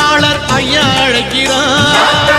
ஆளர் ஐயா அழைக்கிறார்.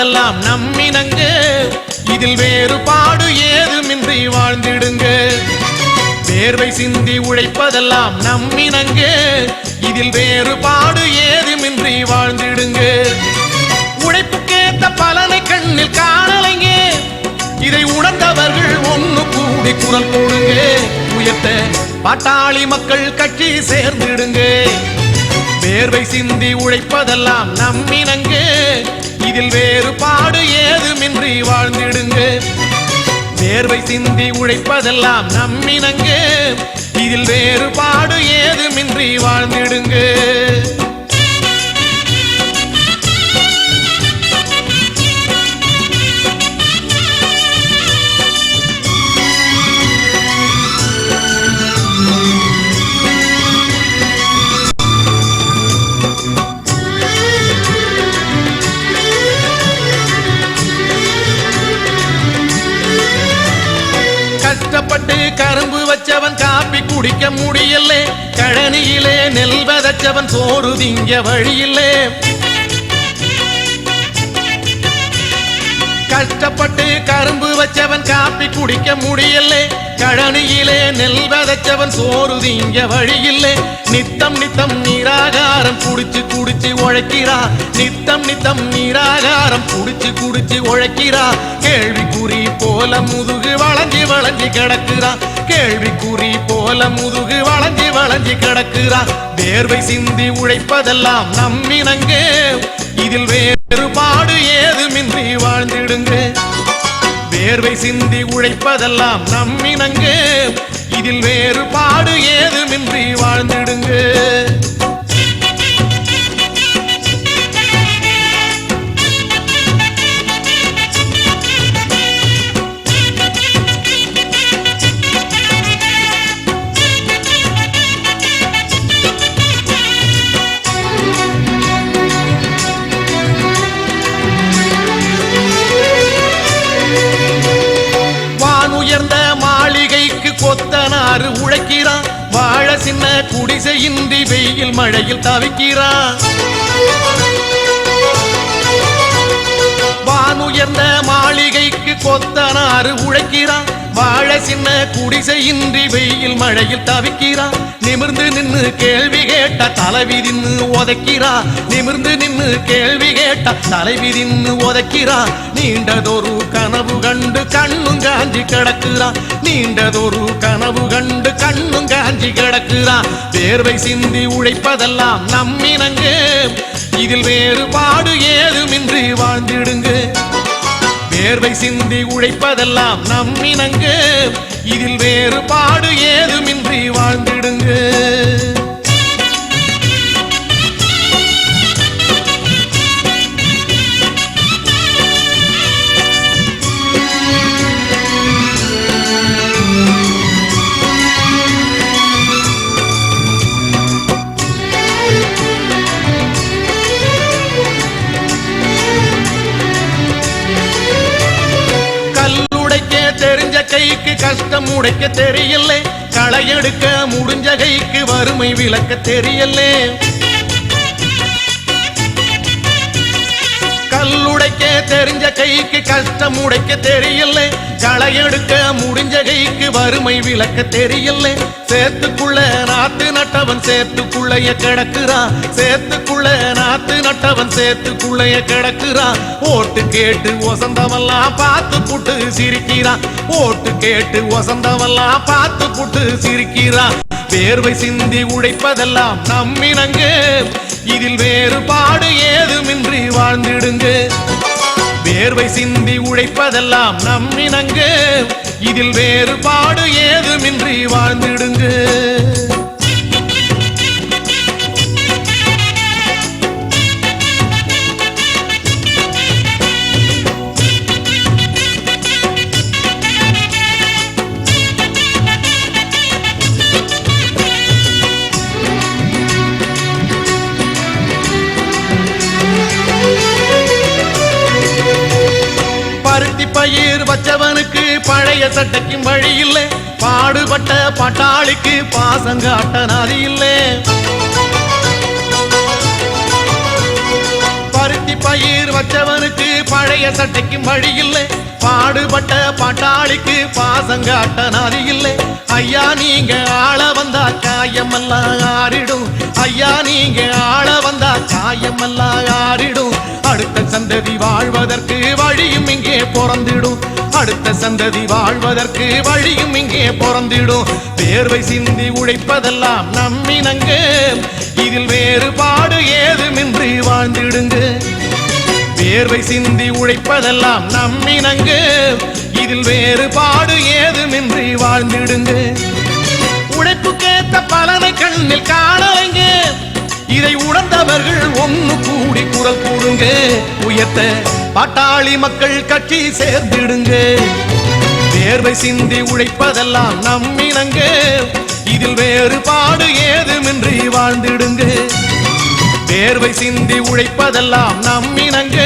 அதெல்லாம் நம்மினங்க இதில் வேறுபாடு ஏதுமின்றி வாழ்ந்திடுங்க. வேர்வை சிந்தி உழைப்பதெல்லாம் நம்மினங்க இதில் வேறுபாடு ஏதுமின்றி வாழ்ந்திடுங்க. உழைப்புக்கேத்த பலனை கண்ணில் காணலைங்க. இதை உணர்ந்தவர்கள் ஒண்ணு கூடி குரல் போடுங்க. உயர்த்த பாட்டாளி மக்கள் கட்சி சேர்ந்திடுங்க. வேர்வை சிந்தி உழைப்பதெல்லாம் நம்மினங்க இதில் வேறுபாடு ஏதுமின்றி வாழ்ந்திடுங்க. வேர்வை சிந்தி உழைப்பதெல்லாம் நம்மினங்க. இதில் வேறுபாடு ஏதுமின்றி வாழ்ந்திடுங்க. குடிக்க முடியலே. கழனியிலே நெல் வதச்சவன் சோறு திங்க வழியில்லே கஷ்டப்பட்டு கரும்பு வச்சவன் காப்பி குடிக்க முடியலே. கழனியிலே நெல் விதைச்சவன் சோறு தீங்க வழியில்லை. நித்தம் நித்தம் நீராகாரம் குடிச்சு குடிச்சு உழைக்கிறா. நித்தம் நித்தம் நீராகாரம் குடிச்சு குடிச்சு உழைக்கிறா. கேள்விக்குறி போல முதுகு வளைஞ்சி வளைஞ்சி கிடக்குறா. கேள்விக்குறி போல முதுகு வளைஞ்சி வளைஞ்சி கிடக்குறா. வேர்வை சிந்தி உழைப்பதெல்லாம் நம்மினங்கே இதில் வேறுபாடு ஏ வாழ்ந்திடுங்க. வேர்வை சிந்தி உழைப்பதெல்லாம் நம்மினங்கு. இதில் வேறுபாடு ஏதுமின்றி வாழ்ந்திடுங்க. குடிசையின்றி வெயில் மழையில் தவிக்கிறான் வானுயர்ந்த மாளிகைக்கு கொத்தனாறு உழைக்கிறான் வாழ சின்ன குடிசையின்றி வெயில் மழையில் தவிக்கிறா. நிமிர்ந்து நின்று கேள்வி கேட்ட தலைவி நின்னு உதைக்கிறா. நிமிர்ந்து நின்று கேள்வி கேட்ட தலைவி நின்னு உதைக்கிறா. நீண்டதொரு கனவு கண்டு கண்ணும் காஞ்சி கிடக்குறா. நீண்டதொரு கனவு கண்டு கண்ணும் காஞ்சி கிடக்குறா. வேர்வை சிந்தி உழைப்பதெல்லாம் நம்மினங்கு. இதில் வேறுபாடு ஏதுமின்றி வாழ்ந்திடுங்க. வேர்வை சிந்தி உழைப்பதெல்லாம் நம்மினங்க இதில் வேறுபாடு ஏதுமின்றி வாழ்ந்து உடைக்க தெரியலே. களையெடுக்க முடிஞ்ச கைக்கு வறுமை விளக்க தெரியலே. கல்லுடைக்க தெரிஞ்ச கைக்கு கஷ்டம் உடைக்க தெரியலே. களை எடுக்க முடிஞ்ச கைக்கு வறுமை விளக்க தெரியலே. சேத்துக்குள்ள நாத்து நட்டவன் சேத்துக்குள்ளைய கிடக்குறான் சேத்துக்குள்ள நாத்து நட்டவன் சேத்துக்குள்ளைய கிடக்குறான் ஓட்டு கேட்டு ஒசந்தவெல்லாம் பார்த்து புட்டு சிரிக்கிறான் ஓட்டு கேட்டு ஒசந்தவெல்லாம் பார்த்து புட்டு சிரிக்கிறான் வேர்வை சிந்தி உழைப்பதெல்லாம் நம்மினங்க. இதில் வேறுபாடு ஏதுமின்றி வாழ்ந்திடுங்க. வேர்வை சிந்தி உழைப்பதெல்லாம் நம்மினங்க. இதில் வேறுபாடு ஏதுமின்றி வாழ்ந்திடுங்க. பழைய சட்டைக்கும் வழி இல்லை. பாடுபட்ட பட்டாளிக்கு பாசங்காட்ட நதி இல்லை. பருத்தி பயிர் வச்சவனுக்கு பழைய சட்டைக்கும் வழி இல்லை. பாடுபட்ட பட்டாளிக்கு பாசங்காட்ட நதி இல்லை. ஐயா நீங்க ஆள வந்தா காயமெல்லாம் ஆறிடும். ஐயா நீங்க ஆள வந்தா காயமெல்லாம் ஆறிடும். அடுத்த சந்ததி வாழ்வதற்கு வழியும் இங்கே பிறந்திடும். அடுத்த சந்ததி வாழ்வதற்கு வழியும் இங்கே பிறந்திடும். வேர்வை சிந்தி உழைப்பதெல்லாம் நம்மினங்க இதில் வேறுபாடு ஏதுமின்றி வாழ்ந்திடுங்க. வேர்வை சிந்தி உழைப்பதெல்லாம் நம்மினங்க இதில் வேறுபாடு ஏதுமின்றி வாழ்ந்திடுங்க. உழைப்புக்கேத்த பலனை கண்ணில் காணலை இதை உணர்ந்தவர்கள் ஒண்ணு கூடி குரல் கூடுங்க. உயர்த்த பாட்டாளி மக்கள் கட்சி சேர்ந்திடுங்க. வேர்வை சிந்தி உழைப்பதெல்லாம் நம்மினங்க இதில் வேறுபாடு ஏதுமின்றி வாழ்ந்திடுங்க. வேர்வை சிந்தி உழைப்பதெல்லாம் நம்மினங்க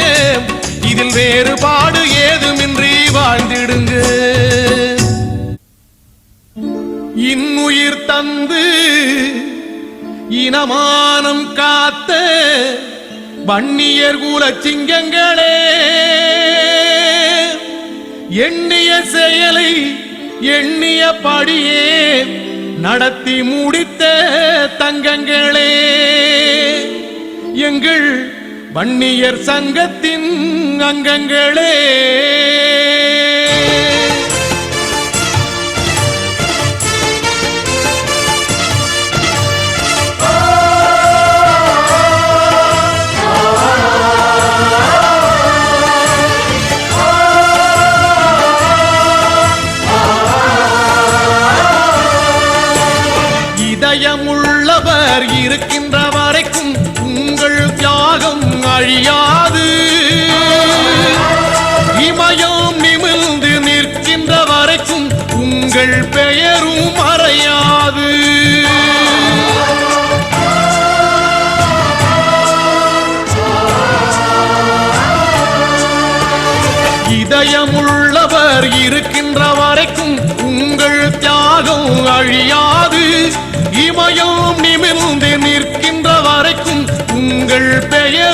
இதில் வேறுபாடு ஏதுமின்றி வாழ்ந்திடுங்க. இன்னுயிர் தந்து இனமானம் காத்த வன்னியர் கூல சிங்கங்களே எண்ணிய செயலை எண்ணிய படியே நடத்தி முடித்த தங்கங்களே. எங்கள் வன்னியர் சங்கத்தின் அங்கங்களே. உங்கள் பெயரும் மறையாது. இதயமுள்ளவர் இருக்கின்ற வரைக்கும் உங்கள் தியாகம் அழியாது. இமயம் நிமிர்ந்து நிற்கின்ற வரைக்கும் உங்கள் பெயர்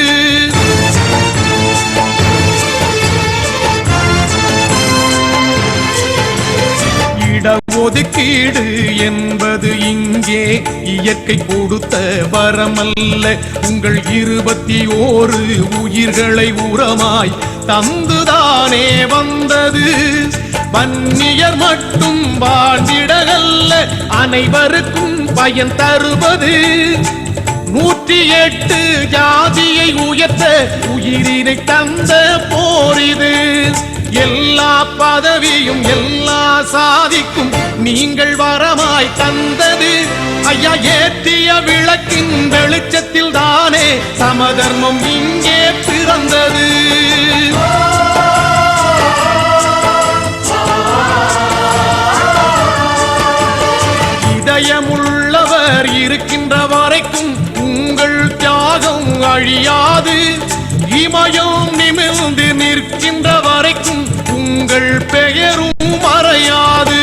இயற்கை கொடுத்த வரமல்ல. உங்கள் இருபத்தி ஓரு உயிர்களை உரமாய் தந்துதானே வந்தது. வன்னியர் மட்டும் வாழ்ந்திடகல்ல அனைவருக்கும் பயன் தருவது. நூற்றி எட்டு ஜாதியை உயர்த்த உயிரினை தந்த போரிது எல்லா பதவியும் எல்லா சாதிக்கும் நீங்கள் வரமாய் தந்தது. ஐயா ஏற்றிய விளக்கின் வெளிச்சத்தில் தானே சமதர்மம் இங்கே பிறந்தது. இதயமுள்ளவர் இருக்கின்ற வரைக்கும் உங்கள் தியாகம் அழியாது. இமயம் நிமிர் எங்கள் பெயரும் மறையாது.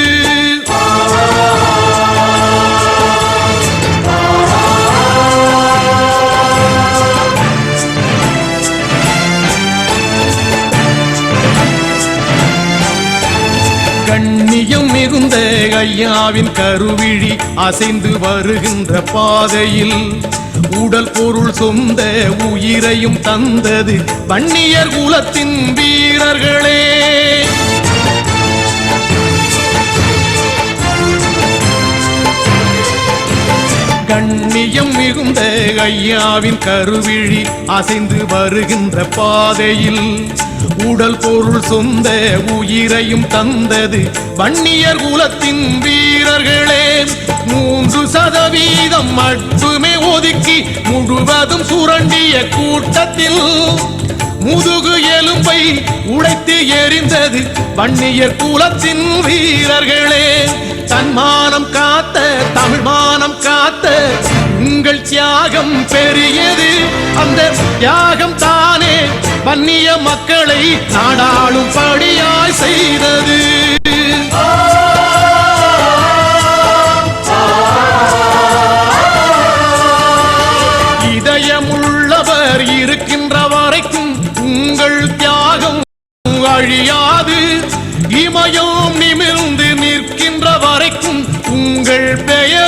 கண்ணியம் மிகுந்த ஐயாவின் கருவிழி அசைந்து வருகின்ற பாதையில் உடல் பொருள் சொந்த உயிரையும் தந்தது வன்னியர் குலத்தின் வீரர்களே. மிகுந்த ஐயாவின் கருவிழி அசைந்து வருகின்ற பாதையில் உடல் பொருள் சொந்த உயிரையும் தந்தது வன்னியர் குலத்தின் வீரர்களே. மூன்று சதவீதம் மட்டுமே ஒதுக்கி முழுவதும் சுரண்டிய கூட்டத்தில் முதுகு எலும்பை உடைத்து எரிந்தது வன்னியர் குலத்தின் வீரர்களே. தன்மானம் காத்த தமிழ்மானம் காத்த உங்கள் தியாகம் பெரியது. அந்த தியாகம் தானே வன்னிய மக்களை நாடாளும் படியாய் செய்தது. இதயமுள்ளவர் இருக்கின்ற வரைக்கும் உங்கள் தியாகம் அழியாது. இமயம் நிமிர்ந்து நிற்கின்ற வரைக்கும் உங்கள் பெயர்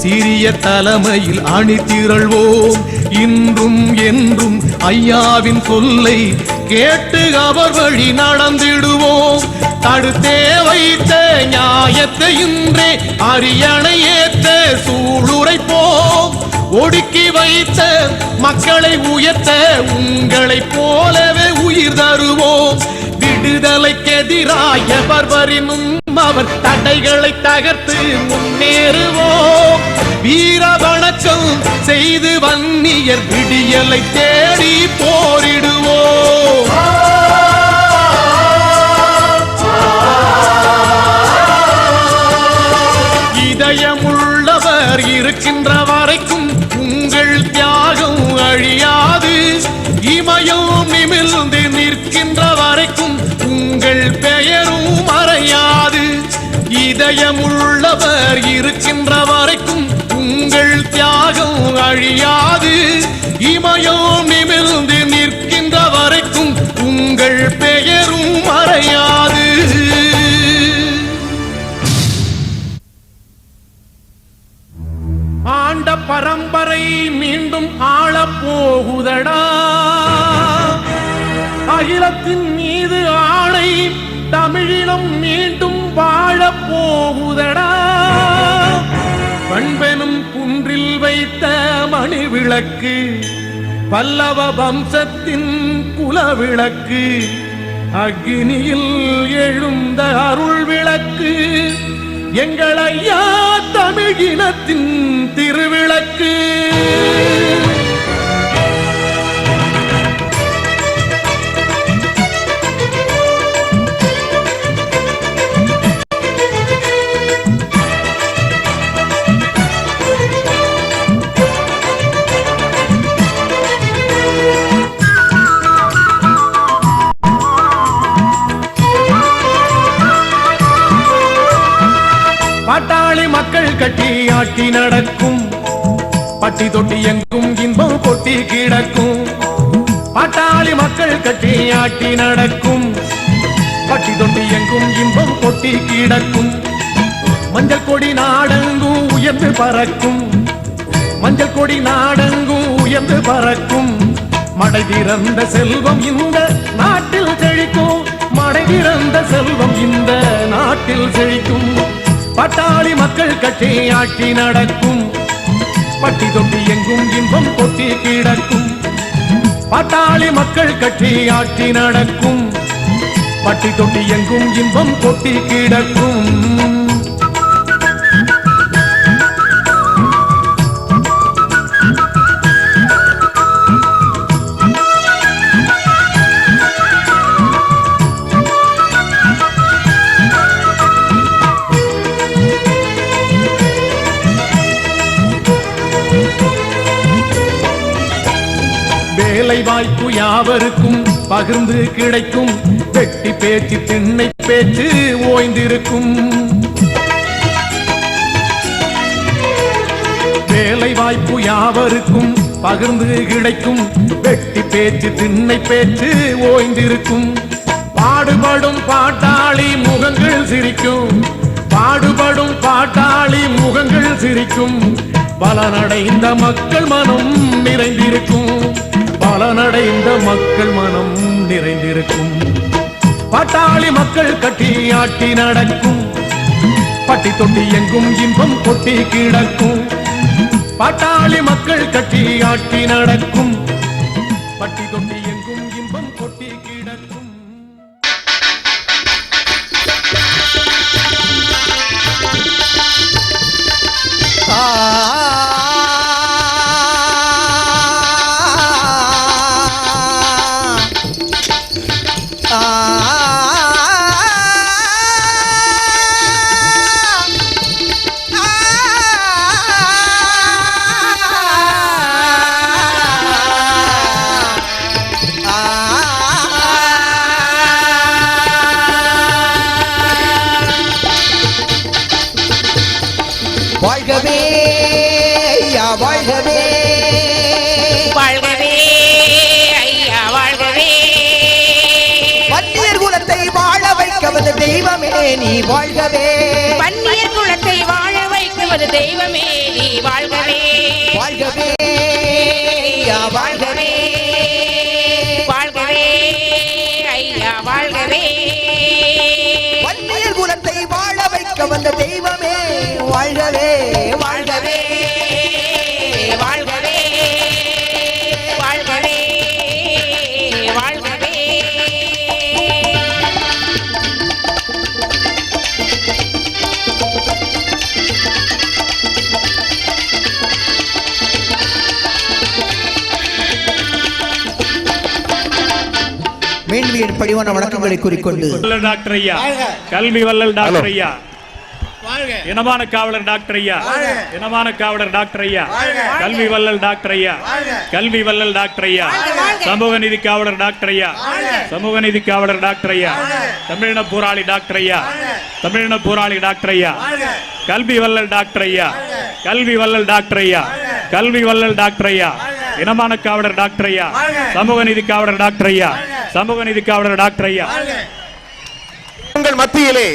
சிறிய தலைமையில் அணி திரள்வோம். இன்றும் என்றும் ஐயாவின் சொல்லை கேட்டு அவர் வழி நடந்திடுவோம். தடுத்தே வைத்த நியாயத்தை இன்றே அரியணை ஏத்த சூளுரைப்போம். ஒடுக்கி வைத்த மக்களை உயர்த்த உங்களை போலவே உயிர் தருவோம். விடுதலைக்கு எதிராக எவர்வரினும் அவர் தடைகளை தகர்த்து முன்னேறுவோம். வீர வணக்கம் செய்து வன்னியர் விடியலை தேடி போரிடுவோம். இதயமுள்ளவர் இருக்கின்றவர் இதயமுள்ளவர் இருக்கின்ற வரைக்கும் உங்கள் தியாகம் அழியாது. இமயம் நிமிர்ந்து நிற்கின்ற வரைக்கும் உங்கள் பெயரும் மறையாது. ஆண்ட பரம்பரை மீண்டும் ஆளப் போகுதடா. அகிலத்தின் மீது ஆணை தமிழினம் மீண்டும் வாழப் போகுதடா பண்பெனும் குன்றில் வைத்த மணி விளக்கு பல்லவ வம்சத்தின் குலவிளக்கு அக்னியில் எழுந்த அருள் விளக்கு எங்கள் ஐயா தமிழினத்தின் திருவிளக்கு. பாட்டாளி மக்கள் கட்டி ஆட்டி நடக்கும். பட்டி தொட்டி எங்கும் இன்பம் கொட்டி கிடக்கும். பாட்டாளி மக்கள் கட்டி ஆட்டி நடக்கும். பட்டி தொட்டி எங்கும் இன்பம் கொட்டி கிடக்கும். மஞ்சள் கொடி நாடெங்கும் உயர்ந்து பறக்கும். மஞ்சள் கொடி நாடெங்கும் உயர்ந்து பறக்கும். மடை திறந்த செல்வம் இந்த நாட்டில் செழிக்கும். மடை திறந்த செல்வம் இந்த நாட்டில் செழிக்கும். பட்டாளி மக்கள் கட்சி ஆட்சி நடக்கும். பட்டி தொட்டி எங்கும் இன்பம் கொட்டி கிடக்கும். பட்டாளி மக்கள் கட்சி ஆட்சி நடக்கும். பட்டி தொட்டி எங்கும் இன்பம் கொட்டி கிடக்கும். வேலை வாய்ப்பு யாவருக்கும் பகிர்ந்து கிடைக்கும். வெட்டி பேச்சு திண்ணை பேச்சு ஓய்ந்திருக்கும். வேலை வாய்ப்பு யாவருக்கும் பகிர்ந்து கிடைக்கும். வெட்டி பேச்சு திண்ணை பேச்சு ஓய்ந்திருக்கும். பாடுபடும் பாட்டாளி முகங்கள் சிரிக்கும். பாடுபடும் பாட்டாளி முகங்கள் சிரிக்கும். பலனடைந்த மக்கள் மனம் நிறைந்திருக்கும். பலனடைந்த மக்கள் மனம் நிறைந்திருக்கும். பட்டாளி மக்கள் கட்டி ஆட்டி நடக்கும். பட்டி தொட்டி எங்கும் இன்பம் கொட்டி கிடக்கும். பட்டாளி மக்கள் கட்டி ஆட்டி நடக்கும். பட்டி தொட்டி நீ வாழ்கவே. பன்னியர் குலத்தை வாழ வைக்குவது தெய்வமே நீ வாழ்கவே. வாழ்கவே ஐயா வாழ்கவே. வாழ்கவே ஐயா வாழ்கவே. பன்னியர் குலத்தை வாழ வைக்க வந்த தெய்வமே வாழ்கவே. படிவான வணக்கங்களை கூறிக்கொண்டு டாக்டர் ஐயா கல்வி வல்லல் டாக்டர் ஐயா இனமான காவலர் டாக்டர் ஐயா இனமான காவலர் டாக்டர் ஐயா கல்வி வல்லல் டாக்டர் ஐயா கல்வி வல்லல் டாக்டர் ஐயா சமூக நீதி காவலர் டாக்டர் ஐயா சமூக நீதி காவலர் டாக்டர் ஐயா தமிழின போராளி டாக்டர் ஐயா தமிழின போராளி டாக்டர் ஐயா கல்வி வல்லல் டாக்டர் ஐயா கல்வி வல்லல் டாக்டர் ஐயா கல்வி வல்லல் டாக்டர் ஐயா இனமான காவலர் டாக்டர் ஐயா சமூக நீதி காவலர் டாக்டர் ஐயா சமூக நீதி காவலர் டாக்டர் ஐயா. உங்கள் மத்தியிலே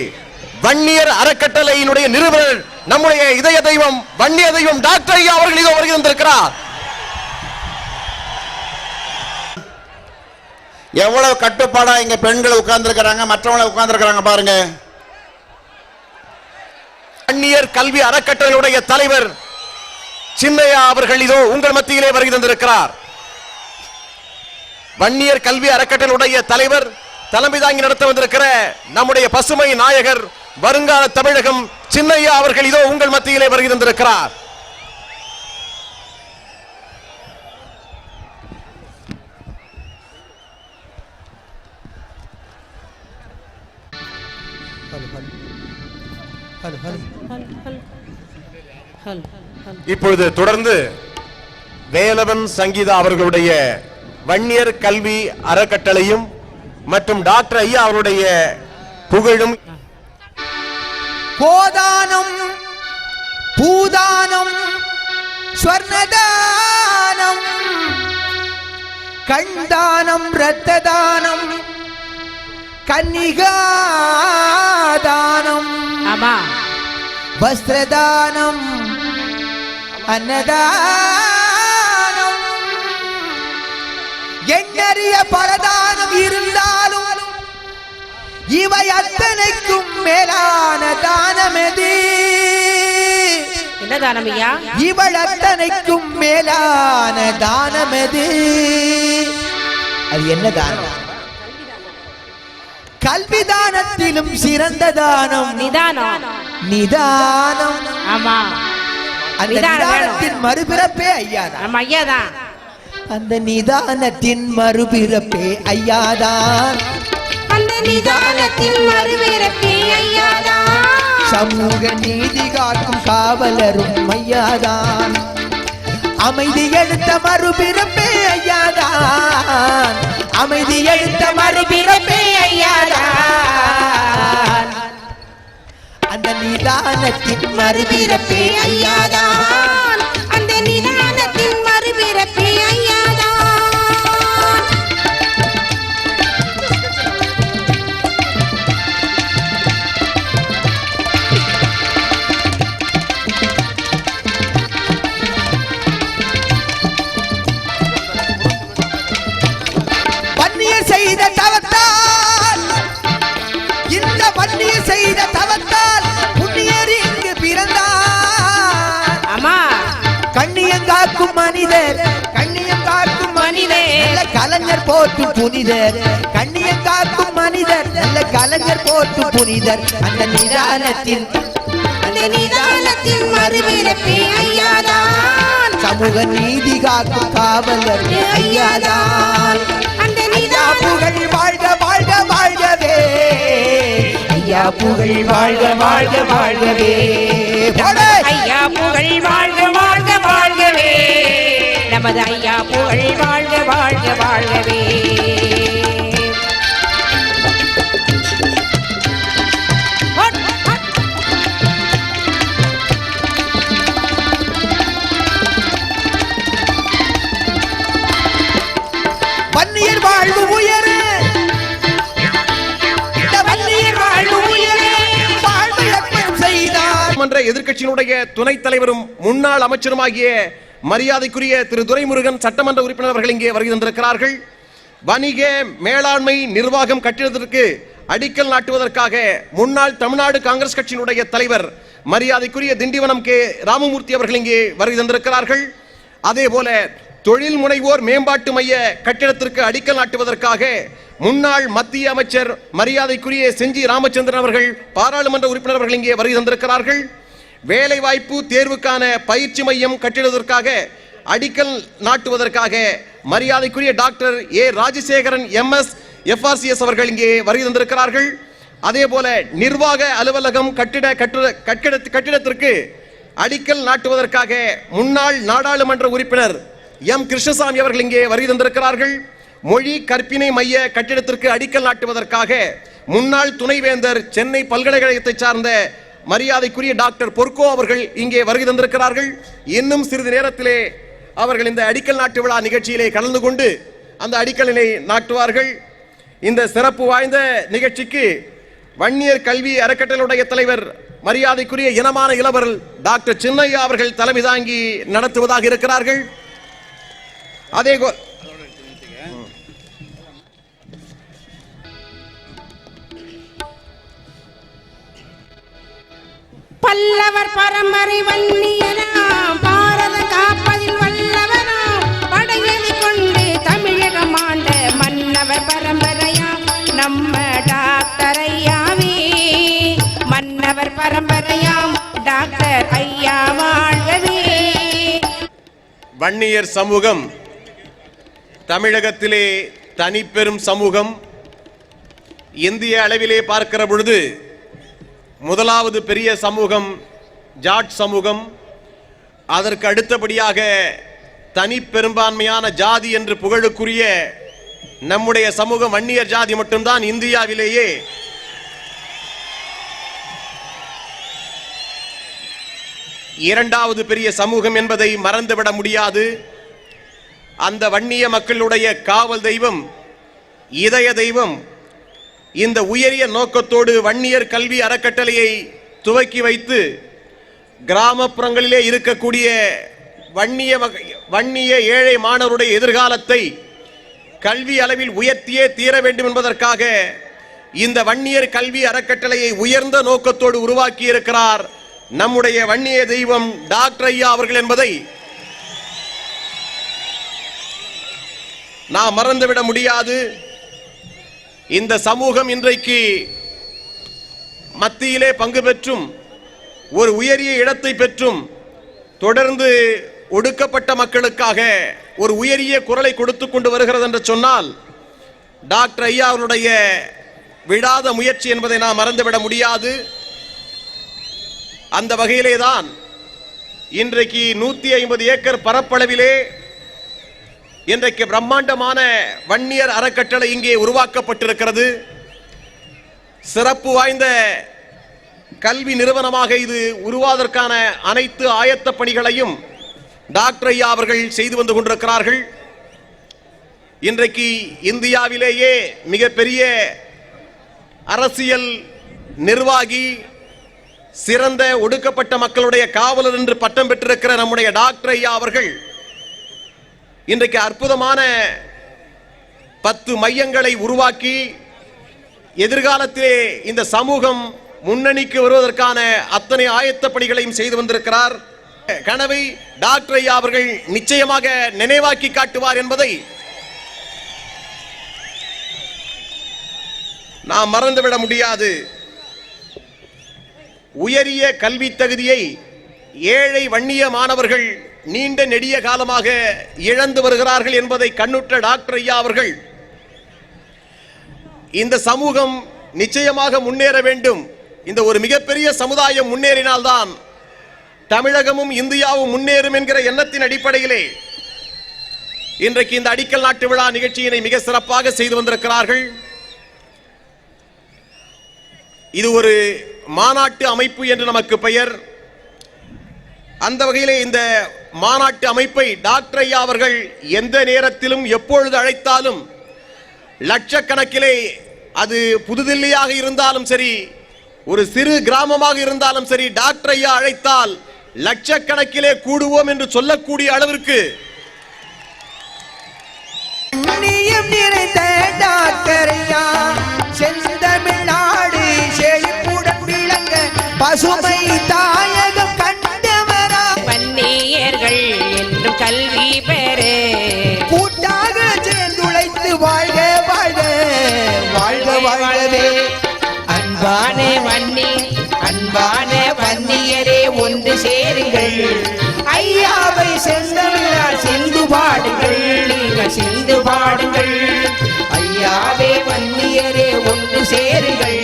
வன்னியர் அறக்கட்டளையினுடைய நிறுவனர் நம்முடைய இதய தெய்வம் வன்னிய தெய்வம் டாக்டர் ஐயா அவர்கள் இதோ வருகின்றிருக்கிறார் எவ்வளவு கட்டுப்பாடா இங்க பெண்கள் உட்கார்ந்துருக்கிறாங்க மற்றவங்களை உட்கார்ந்துருக்கிறாங்க பாருங்க. வன்னியர் கல்வி அறக்கட்டளையுடைய தலைவர் சின்னையா அவர்கள் இதோ உங்கள் மத்தியிலே வருகை தந்திருக்கிறார். வன்னியர் கல்வி அறக்கட்டளையுடைய தலைவர் தலைமை தாங்கி நடத்த வந்திருக்கிற நம்முடைய பசுமை நாயகர் வருங்கால தமிழகம் சின்னையா அவர்கள் இதோ உங்கள் மத்தியிலே வருகை தந்திருக்கிறார். இப்பொழுது தொடர்ந்து வேலவன் சங்கீதா அவர்களுடைய வன்னியர் கல்வி அறக்கட்டளையும் மற்றும் டாக்டர் ஐயா அவருடைய புகழும் கோதானம் பூதானம் ஸ்வர்ணதானம் கண்தானம் இரத்ததானம் கன்னிகாதானம் ஆமா. வஸ்திரதானம் அன்னதானம். எண்ணறிய பரதானம் இருந்தாலும் இவை அத்தனைக்கும் மேலான தானமெது? என்ன தானம் ஐயா? இவள் அத்தனைக்கும் மேலான தானம் எது அது என்ன தானம்? கல்வி தானத்திலும் சிறந்த தானம். நிதானம். நிதானம். ஆமா. அந்த. நிதானத்தின் மறுபிறப்பே ஐயாதான் நம்ம ஐயா தான். அந்த நிதானத்தின் மறுபிறப்பே ஐயாதான் அந்த நிதானத்தின் மறுபிறப்பே ஐயாதான் சமூக நீதி காக்கும் காவலரும் ஐயாதான் அமைதி எடுத்த மறுபிறப்பே ஐயாதான் அமைதி எடுத்த மறுபிறப்பே ஐயாதான் அந்த நிதானத்தின் மறுபிறப்பே ஐயாதான் கலைஞர் போற்றும் புனிதர். கண்ணியம் காக்கும் மனிதர் நல்ல கலைஞர் போற்றும் புனிதர். அந்த நிதானத்தின் அந்த நிதானத்தின் மறுபிறப்பே ஐயாதான். சமூக நீதி காக்கும் காவலர் ஐயாதான். அந்த நிதானம் புகழ் வாழ்க வாழ்க வாழ்கவே. ஐயா புகழ் வாழ்க வாழ்க வாழ்கவே! ஐயா புகழ் வாழ்க வாழ்க வாழ்கவே. நமது ஐயா புகழ் வாழ்க வாழ்க வாழ்கவே. வன்னியர் வாழ்வு உயரு. எதிர்க்கட்சியினுடைய துணைத் தலைவரும் முன்னாள் அமைச்சருமாகிய மரியாதைக்குரிய திரு துரைமுருகன் சட்டமன்ற உறுப்பினர் அவர்கள் இங்கே வருகை தந்திருக்கிறார்கள். வணிக மேலாண்மை நிர்வாகம் கட்டிடத்திற்கு அடிக்கல் நாட்டுவதற்காக முன்னாள் தமிழ்நாடு காங்கிரஸ் கட்சியினுடைய தலைவர் மரியாதைக்குரிய திண்டிவனம் கே. ராமமூர்த்தி அவர்கள் இங்கே வருகை தந்திருக்கிறார்கள். அதே போல தொழில் முனைவோர் மேம்பாட்டு மைய கட்டிடத்திற்கு அடிக்கல் நாட்டுவதற்காக முன்னாள் மத்திய அமைச்சர் மரியாதைக்குரிய செஞ்சி ராமச்சந்திரன் அவர்கள் பாராளுமன்ற உறுப்பினர் அவர்கள் இங்கே வருகை தந்திருக்கிறார்கள். வேலைவாய்ப்பு தேர்வுக்கான பயிற்சி மையம் கட்டிடுவதற்காக அடிக்கல் நாட்டுவதற்காக மரியாதைக்குரிய doctor A Rajasekaran MS FRCS அவர்கள் இங்கே வருகை தந்திருக்கிறார்கள். அதே போல நிர்வாக அலுவலகம் கட்டிட கட்டிட கட்டிட கட்டிடத்திற்கு அடிக்கல் நாட்டுவதற்காக முன்னாள் நாடாளுமன்ற உறுப்பினர் எம் கிருஷ்ணசாமி அவர்கள் இங்கே வருகை தந்திருக்கிறார்கள். மொழி கற்பினை மைய கட்டிடத்திற்கு அடிக்கல் நாட்டுவதற்காக முன்னாள் துணைவேந்தர் சென்னை பல்கலைக்கழகத்தை சார்ந்த மரியாதைக்குரிய டாக்டர் பொற்கோ அவர்கள் இங்கே வருகை தந்திருக்கிறார்கள். இன்னும் சிறிது நேரத்திலே அவர்கள் இந்த அடிக்கல் நாட்டு விழா நிகழ்ச்சியிலே கலந்து கொண்டு அந்த அடிக்கலினை நாட்டுவார்கள். இந்த சிறப்பு வாய்ந்த நிகழ்ச்சிக்கு வன்னியர் கல்வி அறக்கட்டளையுடைய தலைவர் மரியாதைக்குரிய இனமான இளவரல் டாக்டர் சின்னையா அவர்கள் தலைமை தாங்கி நடத்துவதாக இருக்கிறார்கள். அதே வல்லவர் பரம்பரை வன்னியராம் பாரத காப்பதில் வல்லவராம் படையெறி கொண்டு தமிழகம் ஆண்ட மன்னவர் பரம்பரையாம். நம்ம டாக்டர் ஐயாவே. மன்னவர் பரம்பரையாம். டாக்டர் ஐயா வாழ்வதே வன்னியர் சமூகம் தமிழகத்திலே தனிப்பெரும் சமூகம். இந்திய அளவிலே பார்க்கிற பொழுது முதலாவது பெரிய சமூகம் ஜாட் சமூகம். அதற்கு அடுத்தபடியாக தனி பெரும்பான்மையான ஜாதி என்று புகழுக்குரிய நம்முடைய சமூகம் வன்னியர் ஜாதி மட்டும்தான் இந்தியாவிலேயே. இரண்டாவது பெரிய சமூகம் என்பதை மறந்துவிட முடியாது. அந்த வன்னிய மக்களுடைய காவல் தெய்வம் இதய தெய்வம் இந்த உயரிய நோக்கத்தோடு வன்னியர் கல்வி அறக்கட்டளையை துவக்கி வைத்து கிராமப்புறங்களிலே இருக்கக்கூடிய வன்னிய வன்னிய ஏழை மாணவருடைய எதிர்காலத்தை கல்வி அளவில் உயர்த்தியே தீர வேண்டும் என்பதற்காக இந்த வன்னியர் கல்வி அறக்கட்டளையை உயர்ந்த நோக்கத்தோடு உருவாக்கி இருக்கிறார் நம்முடைய வன்னிய தெய்வம் டாக்டர் ஐயா அவர்கள் என்பதை நாம் மறந்துவிட முடியாது. இந்த சமூகம் இன்றைக்கு மத்தியிலே பங்கு பெற்றும் ஒரு உயரிய இடத்தை பெற்றும் தொடர்ந்து ஒடுக்கப்பட்ட மக்களுக்காக ஒரு உயரிய குரலை கொடுத்து கொண்டு வருகிறது என்று சொன்னால் டாக்டர் ஐயா அவருடைய விடாத முயற்சி என்பதை நாம் மறந்துவிட முடியாது. அந்த வகையிலே தான் இன்றைக்கு நூற்றி ஐம்பது ஏக்கர் பரப்பளவிலே இன்றைக்கு பிரம்மாண்டமான வன்னியர் அறக்கட்டளை இங்கே உருவாக்கப்பட்டிருக்கிறது. சிறப்பு வாய்ந்த கல்வி நிறுவனமாக இது உருவாவதற்கான அனைத்து ஆயத்த பணிகளையும் டாக்டர் ஐயா அவர்கள் செய்து வந்து கொண்டிருக்கிறார்கள். இன்றைக்கு இந்தியாவிலேயே மிகப்பெரிய அரசியல் நிர்வாகி சிறந்த ஒடுக்கப்பட்ட மக்களுடைய காவலர் என்று பட்டம் பெற்றிருக்கிற நம்முடைய டாக்டர் ஐயா அவர்கள் இன்றைக்கு அற்புதமான பத்து மையங்களை உருவாக்கி எதிர்காலத்திலே இந்த சமூகம் முன்னணிக்கு வருவதற்கான அத்தனை ஆயத்த பணிகளையும் செய்து வந்திருக்கிறார். கனவை டாக்டர் ஐயா அவர்கள் நிச்சயமாக நினைவாக்கி காட்டுவார் என்பதை நாம் மறந்துவிட முடியாது. உயரிய கல்வி தகுதியை ஏழை வன்னிய மாணவர்கள் நீண்ட நெடிய காலமாக இழந்து வருகிறார்கள் என்பதை கண்ணுற்ற டாக்டர் ஐயா அவர்கள் இந்த சமூகம் நிச்சயமாக முன்னேற வேண்டும். இந்த ஒரு மிகப்பெரிய சமுதாயம் முன்னேறினால்தான் தமிழகமும் இந்தியாவும் முன்னேறும் என்கிற எண்ணத்தின் அடிப்படையிலே இன்றைக்கு இந்த அடிக்கல் நாட்டு விழா நிகழ்ச்சியினை மிக சிறப்பாக செய்து வந்திருக்கிறார்கள். இது ஒரு மாநாட்டு அமைப்பு என்று நமக்கு பெயர். அந்த வகையிலே இந்த மாநாட்டு அமைப்பை டாக்டர் ஐயா அவர்கள் எந்த நேரத்திலும் எப்பொழுது அழைத்தாலும் லட்சக்கணக்கிலே அது புதுதில்லியாக இருந்தாலும் சரி ஒரு சிறு கிராமமாக இருந்தாலும் சரி டாக்டர் ஐயா அழைத்தால் லட்சக்கணக்கிலே கூடுவோம் என்று சொல்லக்கூடிய அளவிற்கு அன்பானே வன்னி அன்பான வன்னியரே ஒன்று சேருங்கள். ஐயாவை செந்தமிழால் சிந்து பாடுங்கள். நீங்கள் சிந்து பாடுங்கள். ஐயாவே வன்னியரே ஒன்று சேருங்கள்.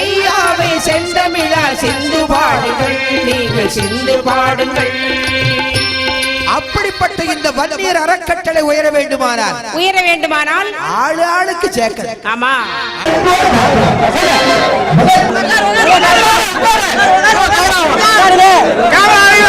ஐயாவை செந்தமிழா சிந்து பாடுங்கள். நீங்கள் சிந்து பாடுங்கள். அப்படிப்பட்ட இந்த வன்னியர் அறக்கட்டளை உயர வேண்டுமானால் உயர வேண்டுமானால் ஆளு ஆளுக்கு சேர்க்க ஆமா Hãy